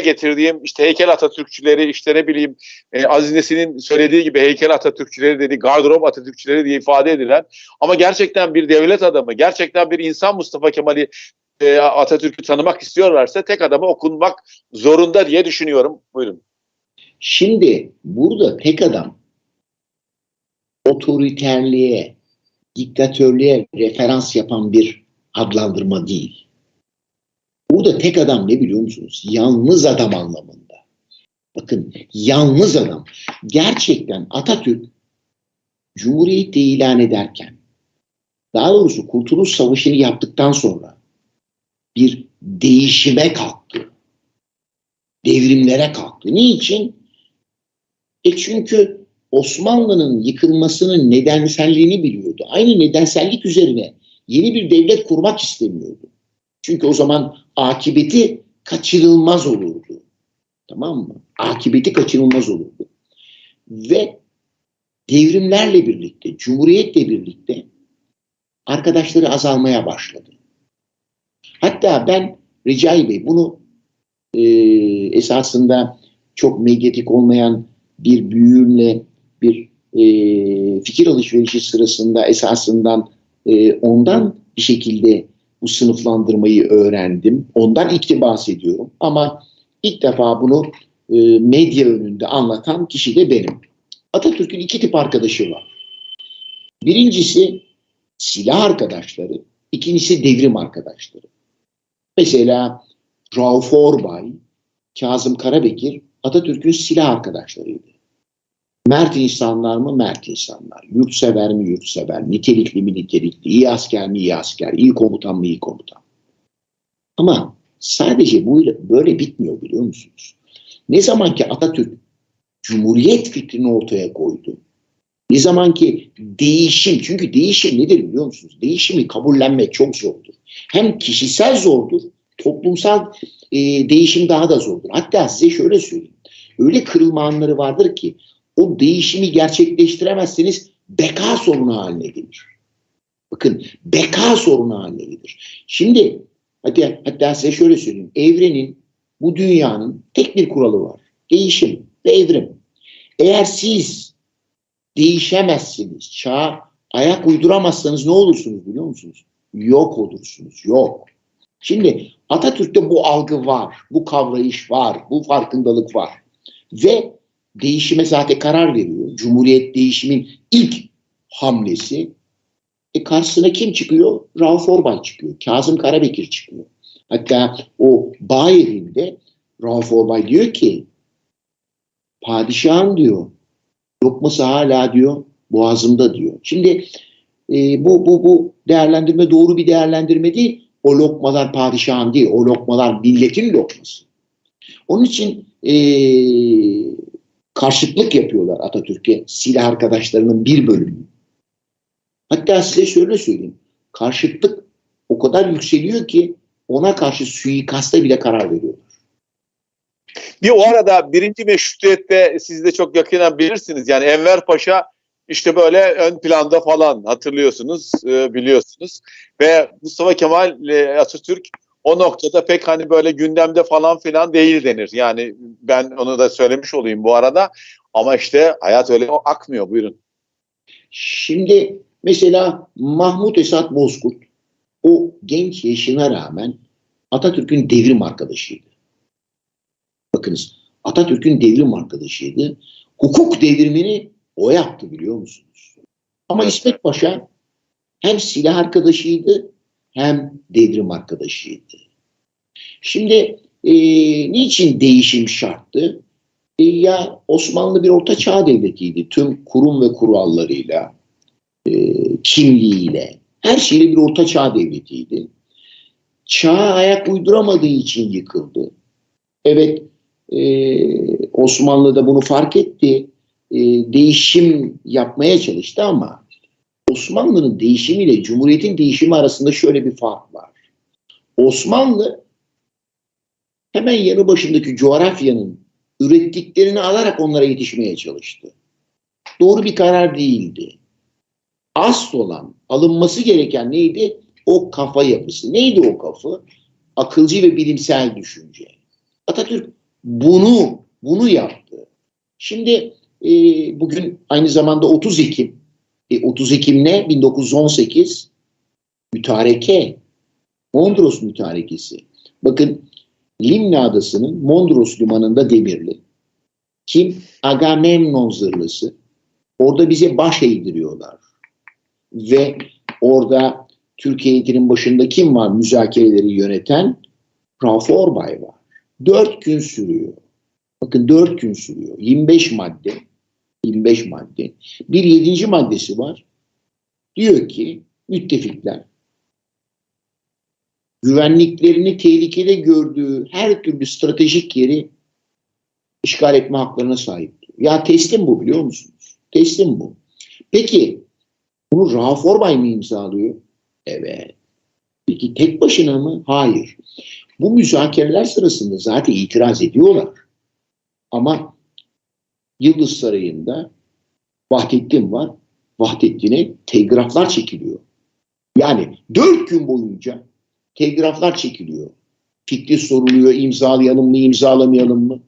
getirdiğim işte heykel Atatürkçüleri işte ne bileyim e, Aziz Nesin'in söylediği gibi heykel Atatürkçüleri dedi gardırop Atatürkçüleri diye ifade edilen ama gerçekten bir devlet adamı gerçekten bir insan Mustafa Kemal'i e, Atatürk'ü tanımak istiyorlarsa tek adama okunmak zorunda diye düşünüyorum. Buyurun. Şimdi burada tek adam otoriterliğe, diktatörlüğe referans yapan bir adlandırma değil. Burada tek adam ne biliyor musunuz? Yalnız adam anlamında. Bakın yalnız adam. Gerçekten Atatürk Cumhuriyeti ilan ederken daha doğrusu Kurtuluş Savaşı'nı yaptıktan sonra bir değişime kalktı. Devrimlere kalktı. Niçin? E çünkü Osmanlı'nın yıkılmasının nedenselliğini biliyordu. Aynı nedensellik üzerine yeni bir devlet kurmak istemiyordu. Çünkü o zaman akibeti kaçırılmaz olurdu. Tamam mı? Akibeti kaçırılmaz olurdu. Ve devrimlerle birlikte, cumhuriyetle birlikte arkadaşları azalmaya başladı. Hatta ben Recai Bey bunu e, esasında çok medyatik olmayan bir büyüğümle bir e, fikir alışverişi sırasında esasından e, ondan bir şekilde bu sınıflandırmayı öğrendim. Ondan iktibas ediyorum. Ama ilk defa bunu e, medya önünde anlatan kişi de benim. Atatürk'ün iki tip arkadaşı var. Birincisi silah arkadaşları, ikincisi devrim arkadaşları. Mesela Rauf Orbay, Kazım Karabekir Atatürk'ün silah arkadaşlarıydı. Mert insanlar mı? Mert insanlar. Yurtsever mi? Yurtsever. Nitelikli mi? Nitelikli. İyi asker mi? İyi asker. İyi komutan mı? İyi komutan. Ama sadece böyle, böyle bitmiyor biliyor musunuz? Ne zaman ki Atatürk Cumhuriyet fikrini ortaya koydu. Ne zaman ki değişim, çünkü değişim nedir biliyor musunuz? Değişimi kabullenmek çok zordur. Hem kişisel zordur, toplumsal e, değişim daha da zordur. Hatta size şöyle söyleyeyim. Öyle kırılma anları vardır ki o değişimi gerçekleştiremezseniz beka sorunu haline gelir. Bakın beka sorunu haline gelir. Şimdi hatta, hatta size şöyle söyleyeyim. Evrenin, bu dünyanın tek bir kuralı var. Değişim ve evrim. Eğer siz değişemezsiniz, çağa ayak uyduramazsanız ne olursunuz biliyor musunuz? Yok olursunuz, yok. Şimdi Atatürk'te bu algı var, bu kavrayış var, bu farkındalık var. Ve değişime zaten karar veriyor. Cumhuriyet değişimin ilk hamlesi. E karşısına kim çıkıyor? Rauf Orbay çıkıyor. Kazım Karabekir çıkıyor. Hatta o bağ evinde Rauf Orbay diyor ki padişahın diyor lokması hala diyor boğazımda diyor. Şimdi e, bu, bu, bu değerlendirme doğru bir değerlendirme değil. O lokmalar padişahın değil. O lokmalar milletin lokması. Onun için e, karşıtlık yapıyorlar Atatürk'e silah arkadaşlarının bir bölümü. Hatta size şöyle söyleyeyim. Karşıtlık o kadar yükseliyor ki ona karşı suikasta bile karar veriyorlar. Bir o arada birinci meşrutiyette siz de çok yakından bilirsiniz. Yani Enver Paşa işte böyle ön planda falan hatırlıyorsunuz, e, biliyorsunuz. Ve Mustafa Kemal e, Atatürk o noktada pek hani böyle gündemde falan filan değil denir. Yani ben onu da söylemiş olayım bu arada. Ama işte hayat öyle akmıyor. Buyurun. Şimdi mesela Mahmut Esat Bozkurt o genç yaşına rağmen Atatürk'ün devrim arkadaşıydı. Bakınız Atatürk'ün devrim arkadaşıydı. Hukuk devrimini o yaptı biliyor musunuz? Ama İsmet Paşa hem silah arkadaşıydı hem devrim arkadaşıydı. Şimdi e, niçin değişim şarttı? E, ya Osmanlı bir orta çağ devletiydi. Tüm kurum ve kurallarıyla, e, kimliğiyle, her şeyle bir orta çağ devletiydi. Çağa ayak uyduramadığı için yıkıldı. Evet, e, Osmanlı da bunu fark etti. E, değişim yapmaya çalıştı ama Osmanlı'nın değişimiyle Cumhuriyet'in değişimi arasında şöyle bir fark var. Osmanlı hemen yanı başındaki coğrafyanın ürettiklerini alarak onlara yetişmeye çalıştı. Doğru bir karar değildi. Asıl olan, alınması gereken neydi? O kafa yapısı. Neydi o kafa? Akılcı ve bilimsel düşünce. Atatürk bunu bunu yaptı. Şimdi e, bugün aynı zamanda 30 Ekim. E, 30 Ekim ne? 1918 mütareke. Mondros mütarekesi. Bakın Limna Adası'nın Mondros limanında demirli. Kim? Agamemnon zırhlısı. Orada bize baş eğdiriyorlar. Ve orada Türkiye heyetinin başında kim var müzakereleri yöneten? Rauf Orbay var. Dört gün sürüyor. Bakın dört gün sürüyor. 25 madde. 25 madde. Bir yedinci maddesi var. Diyor ki müttefikler güvenliklerini tehlikede gördüğü her türlü stratejik yeri işgal etme haklarına sahip. Ya teslim bu biliyor musunuz? Teslim bu. Peki bunu Rauf Orbay mı imzalıyor? Evet. Peki tek başına mı? Hayır. Bu müzakereler sırasında zaten itiraz ediyorlar. Ama Yıldız Sarayı'nda Vahdettin var. Vahdettin'e telgraflar çekiliyor. Yani dört gün boyunca telgraflar çekiliyor. Fikri soruluyor, imzalayalım mı, imzalamayalım mı?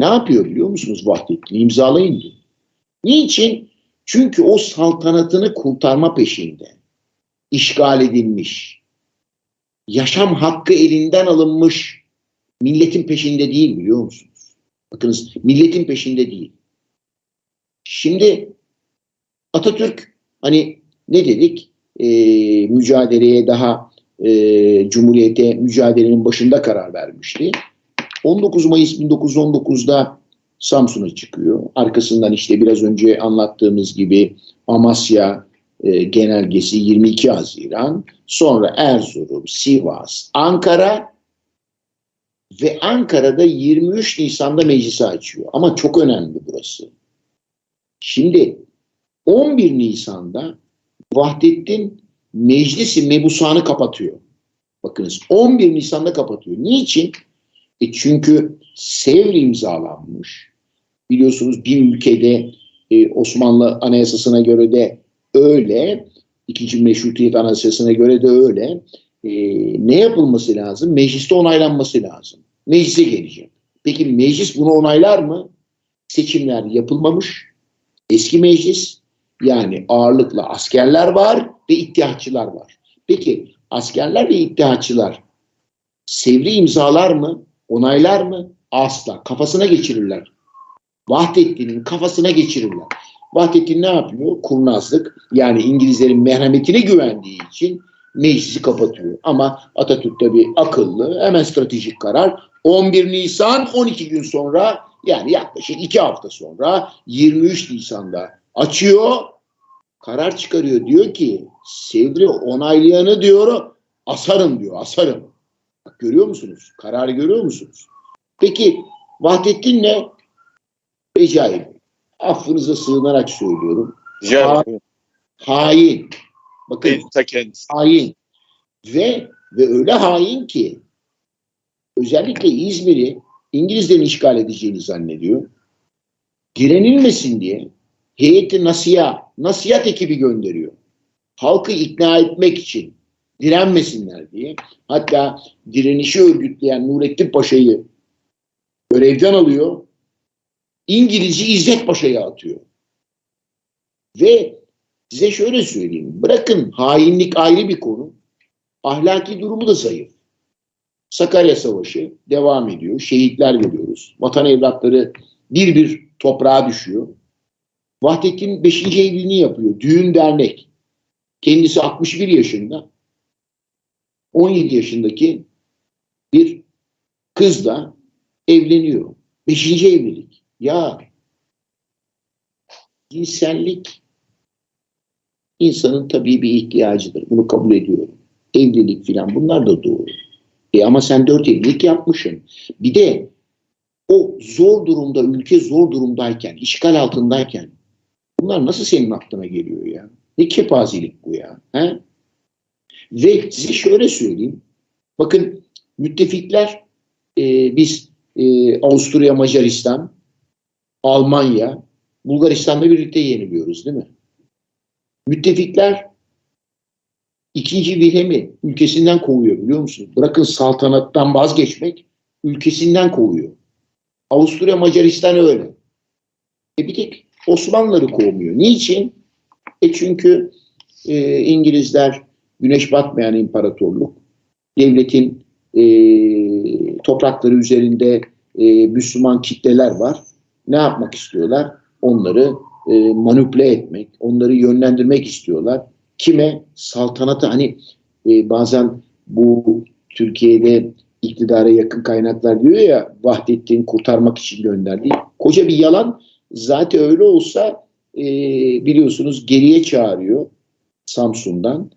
Ne yapıyor biliyor musunuz Vahdettin? İmzalayın diyor. Niçin? Çünkü o saltanatını kurtarma peşinde. İşgal edilmiş. Yaşam hakkı elinden alınmış. Milletin peşinde değil biliyor musunuz? Bakınız milletin peşinde değil. Şimdi Atatürk hani ne dedik? Ee, mücadeleye daha e, Cumhuriyete mücadelenin başında karar vermişti. 19 Mayıs 1919'da Samsun'a çıkıyor. Arkasından işte biraz önce anlattığımız gibi Amasya e, genelgesi 22 Haziran, sonra Erzurum, Sivas, Ankara ve Ankara'da 23 Nisan'da meclisi açıyor. Ama çok önemli burası. Şimdi 11 Nisan'da Vahdettin meclisi mebusanı kapatıyor. Bakınız 11 Nisan'da kapatıyor. Niçin? E çünkü Sevr imzalanmış. Biliyorsunuz bir ülkede e, Osmanlı Anayasası'na göre de öyle. İkinci Meşrutiyet Anayasası'na göre de öyle. E, ne yapılması lazım? Mecliste onaylanması lazım. Meclise gelecek. Peki meclis bunu onaylar mı? Seçimler yapılmamış. Eski meclis yani ağırlıkla askerler var ve ittihatçılar var. Peki askerler ve ittihatçılar Sevri imzalar mı? Onaylar mı? Asla. Kafasına geçirirler. Vahdettin'in kafasına geçirirler. Vahdettin ne yapıyor? Kurnazlık. Yani İngilizlerin merhametine güvendiği için meclisi kapatıyor. Ama Atatürk tabii akıllı. Hemen stratejik karar. 11 Nisan 12 gün sonra yani yaklaşık 2 hafta sonra 23 Nisan'da açıyor. Karar çıkarıyor. Diyor ki Sevri onaylayanı diyor asarım diyor. Asarım. Bak, görüyor musunuz? Kararı görüyor musunuz? Peki Vahdettin ne? Recai affınıza sığınarak söylüyorum. Rica ederim. Hain. Bakın ta kendisi. hain. Ve ve öyle hain ki özellikle İzmir'i İngilizlerin işgal edeceğini zannediyor. Direnilmesin diye heyeti nasiha, nasihat ekibi gönderiyor. Halkı ikna etmek için direnmesinler diye. Hatta direnişi örgütleyen Nurettin Paşa'yı görevden alıyor. İngilizci İzzet Paşa'ya atıyor. Ve size şöyle söyleyeyim. Bırakın hainlik ayrı bir konu. Ahlaki durumu da zayıf. Sakarya Savaşı devam ediyor. Şehitler veriyoruz. Vatan evlatları bir bir toprağa düşüyor. Vahdettin 5. evliliğini yapıyor. Düğün dernek. Kendisi 61 yaşında. 17 yaşındaki bir kızla evleniyor. 5. evlilik. Ya cinsellik insanın tabii bir ihtiyacıdır. Bunu kabul ediyorum. Evlilik filan bunlar da doğru. E ama sen dört evlilik yapmışsın. Bir de o zor durumda, ülke zor durumdayken, işgal altındayken bunlar nasıl senin aklına geliyor ya? Ne kepazelik bu ya? He? Ve size şöyle söyleyeyim. Bakın müttefikler e, biz e, Avusturya, Macaristan, Almanya, Bulgaristan'la birlikte yeniliyoruz değil mi? Müttefikler ikinci Wilhelm'i ülkesinden kovuyor biliyor musunuz? Bırakın saltanattan vazgeçmek, ülkesinden kovuyor. Avusturya Macaristan öyle. E bir tek Osmanlıları kovmuyor. Niçin? E çünkü e, İngilizler güneş batmayan imparatorluk, devletin e, toprakları üzerinde e, Müslüman kitleler var. Ne yapmak istiyorlar? Onları e, manipüle etmek, onları yönlendirmek istiyorlar. Kime? Saltanata hani e, bazen bu Türkiye'de iktidara yakın kaynaklar diyor ya Vahdettin kurtarmak için gönderdi. Koca bir yalan. Zaten öyle olsa e, biliyorsunuz geriye çağırıyor Samsun'dan.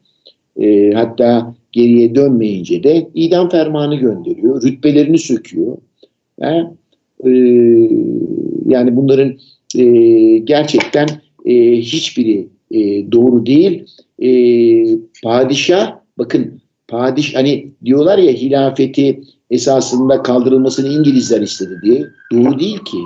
E, hatta geriye dönmeyince de idam fermanı gönderiyor. Rütbelerini söküyor. Ha? E, yani bunların e, gerçekten e, hiçbiri e, doğru değil. E, padişah bakın padiş hani diyorlar ya hilafeti esasında kaldırılmasını İngilizler istedi diye. Doğru değil ki.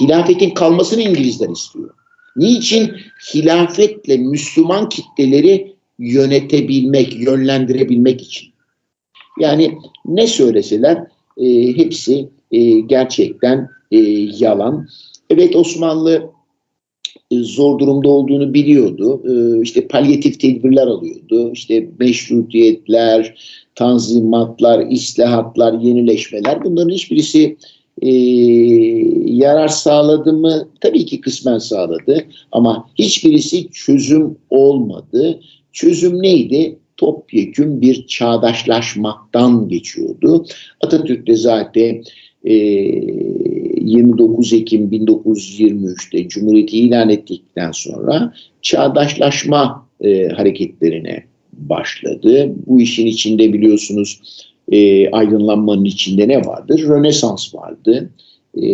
Hilafetin kalmasını İngilizler istiyor. Niçin? Hilafetle Müslüman kitleleri yönetebilmek, yönlendirebilmek için. Yani ne söyleseler e, hepsi e, gerçekten e, yalan. Evet Osmanlı e, zor durumda olduğunu biliyordu. E, işte palyatif tedbirler alıyordu. İşte meşrutiyetler, tanzimatlar, islahatlar, yenileşmeler bunların hiçbirisi e, yarar sağladı mı? Tabii ki kısmen sağladı ama hiçbirisi çözüm olmadı. Çözüm neydi? Topyekün bir çağdaşlaşmaktan geçiyordu. Atatürk de zaten e, 29 Ekim 1923'te Cumhuriyeti ilan ettikten sonra çağdaşlaşma e, hareketlerine başladı. Bu işin içinde biliyorsunuz e, aydınlanmanın içinde ne vardır? Rönesans vardı. E,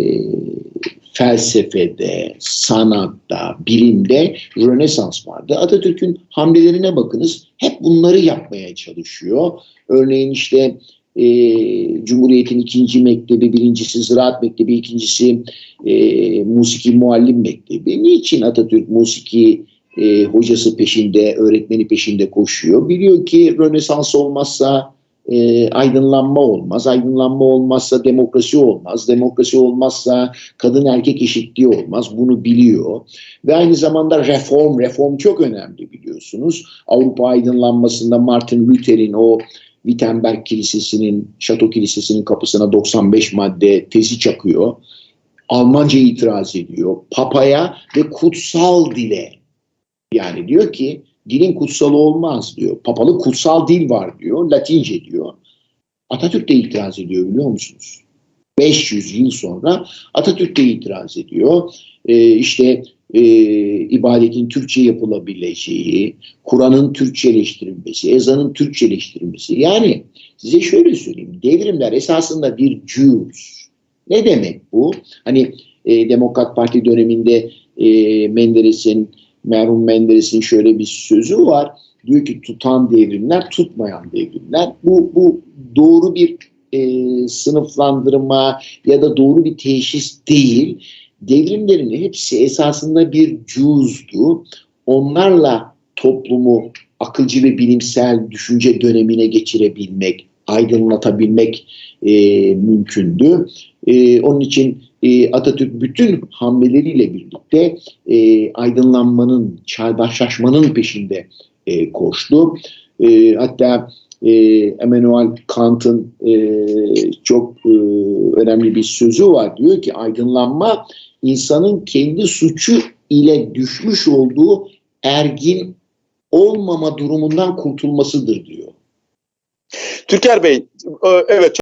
felsefede, sanatta, bilimde Rönesans vardı. Atatürk'ün hamlelerine bakınız. Hep bunları yapmaya çalışıyor. Örneğin işte e, Cumhuriyet'in ikinci mektebi, birincisi Ziraat Mektebi, ikincisi e, Musiki Muallim Mektebi. Niçin Atatürk musiki e, hocası peşinde, öğretmeni peşinde koşuyor? Biliyor ki Rönesans olmazsa e, aydınlanma olmaz. Aydınlanma olmazsa demokrasi olmaz. Demokrasi olmazsa kadın erkek eşitliği olmaz. Bunu biliyor. Ve aynı zamanda reform, reform çok önemli biliyorsunuz. Avrupa aydınlanmasında Martin Luther'in o Wittenberg Kilisesi'nin, Şato Kilisesi'nin kapısına 95 madde tezi çakıyor. Almanca itiraz ediyor. Papaya ve kutsal dile. Yani diyor ki dilin kutsalı olmaz diyor. Papalı kutsal dil var diyor. Latince diyor. Atatürk de itiraz ediyor biliyor musunuz? 500 yıl sonra Atatürk de itiraz ediyor. Ee, işte e, ibadetin Türkçe yapılabileceği, Kur'an'ın Türkçeleştirilmesi, ezanın Türkçeleştirilmesi. Yani size şöyle söyleyeyim. Devrimler esasında bir cüz. Ne demek bu? Hani e, Demokrat Parti döneminde e, Menderes'in, merhum Menderes'in şöyle bir sözü var. Diyor ki tutan devrimler, tutmayan devrimler. Bu, bu doğru bir e, sınıflandırma ya da doğru bir teşhis değil devrimlerin hepsi esasında bir cüzdü. Onlarla toplumu akılcı ve bilimsel düşünce dönemine geçirebilmek, aydınlatabilmek e, mümkündü. E, onun için e, Atatürk bütün hamleleriyle birlikte e, aydınlanmanın, çağdaşlaşmanın peşinde e, koştu. E, hatta e, Emmanuel Kant'ın e, çok e, önemli bir sözü var. Diyor ki aydınlanma insanın kendi suçu ile düşmüş olduğu ergin olmama durumundan kurtulmasıdır diyor. Türker Bey, evet